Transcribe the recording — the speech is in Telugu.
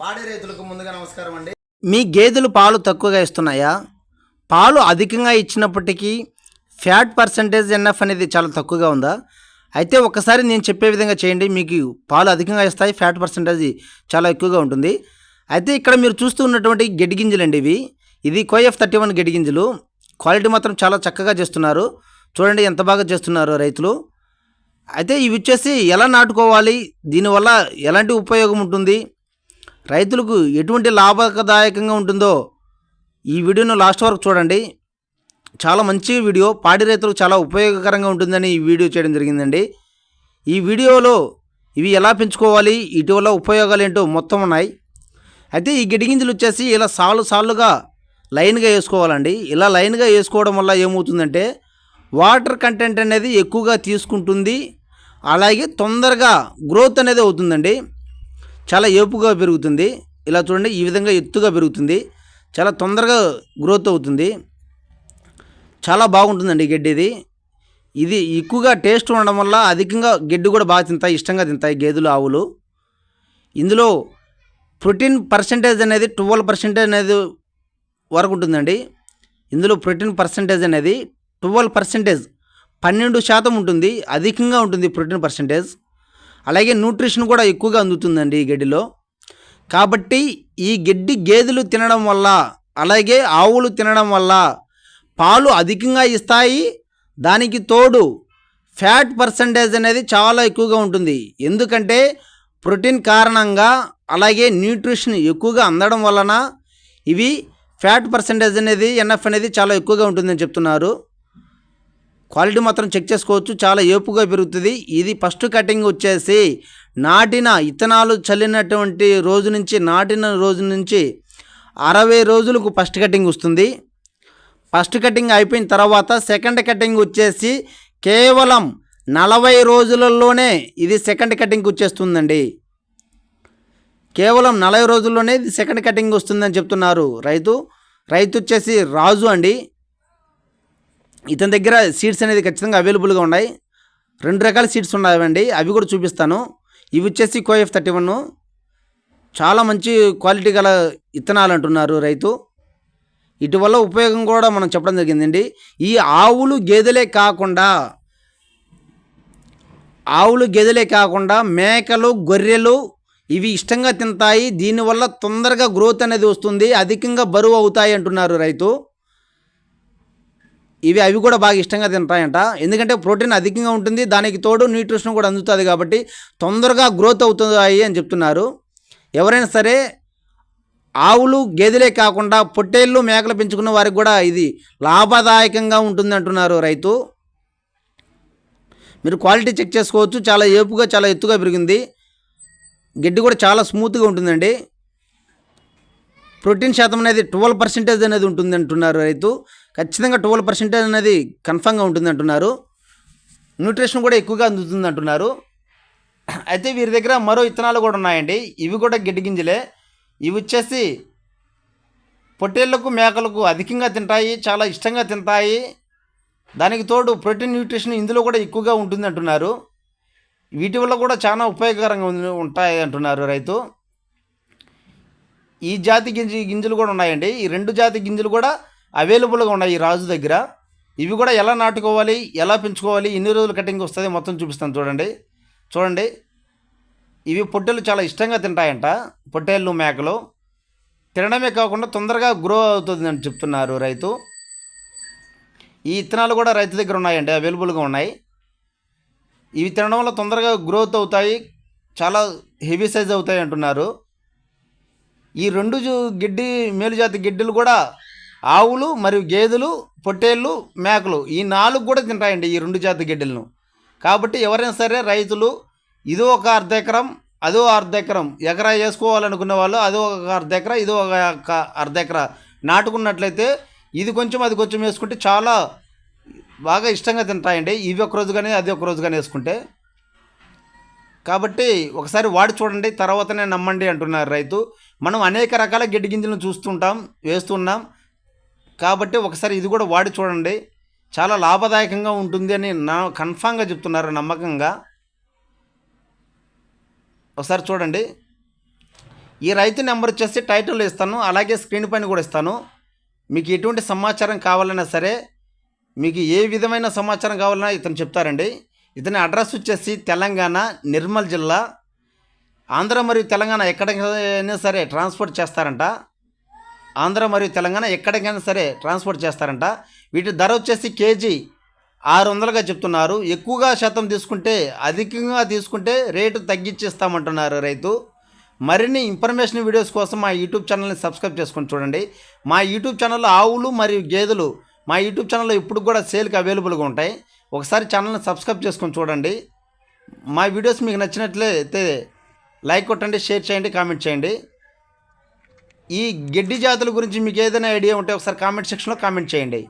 పాడి రైతులకు ముందుగా నమస్కారం అండి. మీ గేదెలు పాలు తక్కువగా ఇస్తున్నాయా? పాలు అధికంగా ఇచ్చినప్పటికీ ఫ్యాట్ పర్సంటేజ్ ఎన్ఎఫ్ అనేది చాలా తక్కువగా ఉందా? అయితే ఒకసారి నేను చెప్పే విధంగా చేయండి మీకు పాలు అధికంగా ఇస్తాయి ఫ్యాట్ పర్సంటేజ్ చాలా ఎక్కువగా ఉంటుంది. అయితే ఇక్కడ మీరు చూస్తూ ఉన్నటువంటి గడ్డి గింజలు అండి ఇవి. ఇది కోఎఫ్ థర్టీ వన్ గడ్డి గింజలు క్వాలిటీ మాత్రం చాలా చక్కగా చేస్తున్నారు. చూడండి ఎంత బాగా చేస్తున్నారు రైతులు. అయితే ఇవి వచ్చేసి ఎలా నాటుకోవాలి? దీనివల్ల ఎలాంటి ఉపయోగం ఉంటుంది? రైతులకు ఎటువంటి లాభదాయకంగా ఉంటుందో ఈ వీడియోను లాస్ట్ వరకు చూడండి. చాలా మంచి వీడియో పాడి రైతులకు చాలా ఉపయోగకరంగా ఉంటుందని ఈ వీడియో చేయడం జరిగిందండి. ఈ వీడియోలో ఇవి ఎలా పెంచుకోవాలి? ఇటీవల ఉపయోగాలు ఏంటో మొత్తం ఉన్నాయి. అయితే ఈ గిడిగింజలు వచ్చేసి ఇలా సాలు సాలుగా లైన్గా వేసుకోవాలండి. ఇలా లైన్గా వేసుకోవడం వల్ల ఏమవుతుందంటే వాటర్ కంటెంట్ అనేది ఎక్కువగా తీసుకుంటుంది. అలాగే తొందరగా గ్రోత్ అనేది అవుతుందండి. చాలా ఏపుగా పెరుగుతుంది. ఇలా చూడండి ఈ విధంగా ఎత్తుగా పెరుగుతుంది. చాలా తొందరగా గ్రోత్ అవుతుంది. చాలా బాగుంటుందండి గడ్డిది గడ్డి ఇది. ఇది ఎక్కువగా టేస్ట్ ఉండడం వల్ల అధికంగా గడ్డి కూడా బాగా తింటాయి ఇష్టంగా తింటాయి గేదెలు ఆవులు. ఇందులో ప్రోటీన్ పర్సంటేజ్ అనేది ట్వెల్వ్ పర్సెంటేజ్ అనేది వరకు ఉంటుందండి. ఇందులో ప్రోటీన్ పర్సంటేజ్ అనేది ట్వెల్వ్ పర్సెంటేజ్. పన్నెండు శాతం ఉంటుంది అధికంగా ఉంటుంది ప్రోటీన్ పర్సెంటేజ్. అలాగే న్యూట్రిషన్ కూడా ఎక్కువగా అందుతుందండి ఈ గడ్డిలో. కాబట్టి ఈ గడ్డి గేదెలు తినడం వల్ల అలాగే ఆవులు తినడం వల్ల పాలు అధికంగా ఇస్తాయి. దానికి తోడు ఫ్యాట్ పర్సంటేజ్ అనేది చాలా ఎక్కువగా ఉంటుంది. ఎందుకంటే ప్రోటీన్ కారణంగా అలాగే న్యూట్రిషన్ ఎక్కువగా అందడం వలన ఇవి ఫ్యాట్ పర్సంటేజ్ అనేది ఎన్ఎఫ్ అనేది చాలా ఎక్కువగా ఉంటుందని చెప్తున్నారు. క్వాలిటీ మాత్రం చెక్ చేసుకోవచ్చు. చాలా ఏపుగా పెరుగుతుంది. ఇది ఫస్ట్ కటింగ్ వచ్చేసి నాటిన ఇత్తనాలు చల్లినటువంటి రోజు నుంచి నాటిన రోజు నుంచి అరవై రోజులకు ఫస్ట్ కటింగ్ వస్తుంది. ఫస్ట్ కటింగ్ అయిపోయిన తర్వాత సెకండ్ కటింగ్ వచ్చేసి కేవలం నలభై రోజులలోనే ఇది సెకండ్ కటింగ్ వచ్చేస్తుందండి. కేవలం నలభై రోజుల్లోనే ఇది సెకండ్ కటింగ్ వస్తుందని చెప్తున్నారు రైతు. రైతు వచ్చేసి రాజు అండి. ఇతని దగ్గర సీడ్స్ అనేది ఖచ్చితంగా అవైలబుల్గా ఉన్నాయి. రెండు రకాల సీడ్స్ ఉన్నాయండి అవి కూడా చూపిస్తాను. ఇవి వచ్చేసి కోఎఫ్ థర్టీ వన్. చాలా మంచి క్వాలిటీ గల ఇత్తనాలు అంటున్నారు రైతు. ఇటీవల ఉపయోగం కూడా మనం చెప్పడం జరిగిందండి. ఈ ఆవులు గేదెలే కాకుండా ఆవులు గేదెలే కాకుండా మేకలు గొర్రెలు ఇవి ఇష్టంగా తింటాయి. దీనివల్ల తొందరగా గ్రోత్ అనేది వస్తుంది. అధికంగా బరువు అవుతాయి అంటున్నారు రైతు. ఇవి అవి కూడా బాగా ఇష్టంగా తింటాయంట. ఎందుకంటే ప్రోటీన్ అధికంగా ఉంటుంది దానికి తోడు న్యూట్రిషన్ కూడా అందుతుంది కాబట్టి తొందరగా గ్రోత్ అవుతాయి అని చెప్తున్నారు. ఎవరైనా సరే ఆవులు గేదెలే కాకుండా పొట్టేళ్ళు మేకలు పెంచుకున్న వారికి కూడా ఇది లాభదాయకంగా ఉంటుంది అంటున్నారు రైతు. మీరు క్వాలిటీ చెక్ చేసుకోవచ్చు చాలా ఏపుగా చాలా ఎత్తుగా పెరిగింది. గడ్డి కూడా చాలా స్మూత్గా ఉంటుందండి. ప్రోటీన్ శాతం అనేది ట్వెల్వ్ పర్సెంటేజ్ అనేది ఉంటుంది అంటున్నారు రైతు. ఖచ్చితంగా ట్వెల్వ్ పర్సెంటేజ్ అనేది కన్ఫామ్గా ఉంటుంది అంటున్నారు. న్యూట్రిషన్ కూడా ఎక్కువగా అందుతుంది అంటున్నారు. అయితే వీరి దగ్గర మరో ఇత్తనాలు కూడా ఉన్నాయండి. ఇవి కూడా గడ్డి గింజలే. ఇవి వచ్చేసి పొట్టేళ్ళకు మేకలకు అధికంగా తింటాయి చాలా ఇష్టంగా తింటాయి. దానికి తోడు ప్రోటీన్ న్యూట్రిషన్ ఇందులో కూడా ఎక్కువగా ఉంటుంది అంటున్నారు. వీటి వల్ల కూడా చాలా ఉపయోగకరంగా ఉంటాయి అంటున్నారు రైతు. ఈ జాతి గింజ గింజలు కూడా ఉన్నాయండి. ఈ రెండు జాతి గింజలు కూడా అవైలబుల్గా ఉన్నాయి ఈ రాజు దగ్గర. ఇవి కూడా ఎలా నాటుకోవాలి ఎలా పెంచుకోవాలి ఎన్ని రోజులు కటింగ్ వస్తుంది మొత్తం చూపిస్తాను చూడండి. చూడండి. ఇవి పొట్టెలు చాలా ఇష్టంగా తింటాయంట పొట్టేళ్ళు మేకలు. తినడమే కాకుండా తొందరగా గ్రో అవుతుందని చెప్తున్నారు రైతు. ఈ ఇత్తనాలు కూడా రైతు దగ్గర ఉన్నాయండి అవైలబుల్గా ఉన్నాయి. ఇవి తినడం వల్ల తొందరగా గ్రోత్ అవుతాయి చాలా హెవీ సైజ్ అవుతాయి అంటున్నారు. ఈ రెండు గిడ్డి మేలుజాతి గిడ్డలు కూడా ఆవులు మరియు గేదెలు పొట్టేళ్ళు మేకలు ఈ నాలుగు కూడా తింటాయండి ఈ రెండు జాతి గిడ్డలను. కాబట్టి ఎవరైనా సరే రైతులు ఇదో ఒక అర్ధ ఎకరం అదో అర్ధ ఎకరం ఎకరా వేసుకోవాలనుకునే వాళ్ళు అదో ఒక అర్ధ ఎకరా ఇదో ఒక అర్ధ ఎకరా నాటుకున్నట్లయితే ఇది కొంచెం అది కొంచెం వేసుకుంటే చాలా బాగా ఇష్టంగా తింటాయండి. ఇవి ఒక రోజు కానీ అది ఒక రోజు కానీ వేసుకుంటే కాబట్టి ఒకసారి వాడి చూడండి తర్వాతనే నమ్మండి అంటున్నారు రైతు. మనం అనేక రకాల గిడ్డి గింజలను చూస్తుంటాం వేస్తున్నాం. కాబట్టి ఒకసారి ఇది కూడా వాడి చూడండి. చాలా లాభదాయకంగా ఉంటుంది అని నా కన్ఫామ్గా చెప్తున్నారు నమ్మకంగా. ఒకసారి చూడండి. ఈ రైతు నెంబర్ వచ్చేసి టైటిల్ ఇస్తాను అలాగే స్క్రీన్ పైన కూడా ఇస్తాను. మీకు ఎటువంటి సమాచారం కావాలన్నా సరే మీకు ఏ విధమైన సమాచారం కావాలన్నా ఇతను చెప్తారండి. ఇతని అడ్రస్ వచ్చేసి తెలంగాణ నిర్మల్ జిల్లా. ఆంధ్ర మరియు తెలంగాణ ఎక్కడికైనా సరే ట్రాన్స్పోర్ట్ చేస్తారంట. ఆంధ్ర మరియు తెలంగాణ ఎక్కడికైనా సరే ట్రాన్స్పోర్ట్ చేస్తారంట. వీటి ధర వచ్చేసి కేజీ ఆరు వందలుగా చెప్తున్నారు. ఎక్కువగా శాతం తీసుకుంటే అధికంగా తీసుకుంటే రేటు తగ్గించేస్తామంటున్నారు రైతు. మరిన్ని ఇన్ఫర్మేషన్ వీడియోస్ కోసం మా యూట్యూబ్ ఛానల్ని సబ్స్క్రైబ్ చేసుకొని చూడండి. మా యూట్యూబ్ ఛానల్లో ఆవులు మరియు గేదెలు మా యూట్యూబ్ ఛానల్లో ఇప్పుడు కూడా సేల్కి అవైలబుల్గా ఉంటాయి. ఒకసారి ఛానల్ని సబ్స్క్రైబ్ చేసుకొని చూడండి. మా వీడియోస్ మీకు నచ్చినట్లయితే లైక్ కొట్టండి షేర్ చేయండి కామెంట్ చేయండి. ఈ గడ్డి జాతుల గురించి మీకు ఏదైనా ఐడియా ఉంటే ఒకసారి కామెంట్ సెక్షన్లో కామెంట్ చేయండి.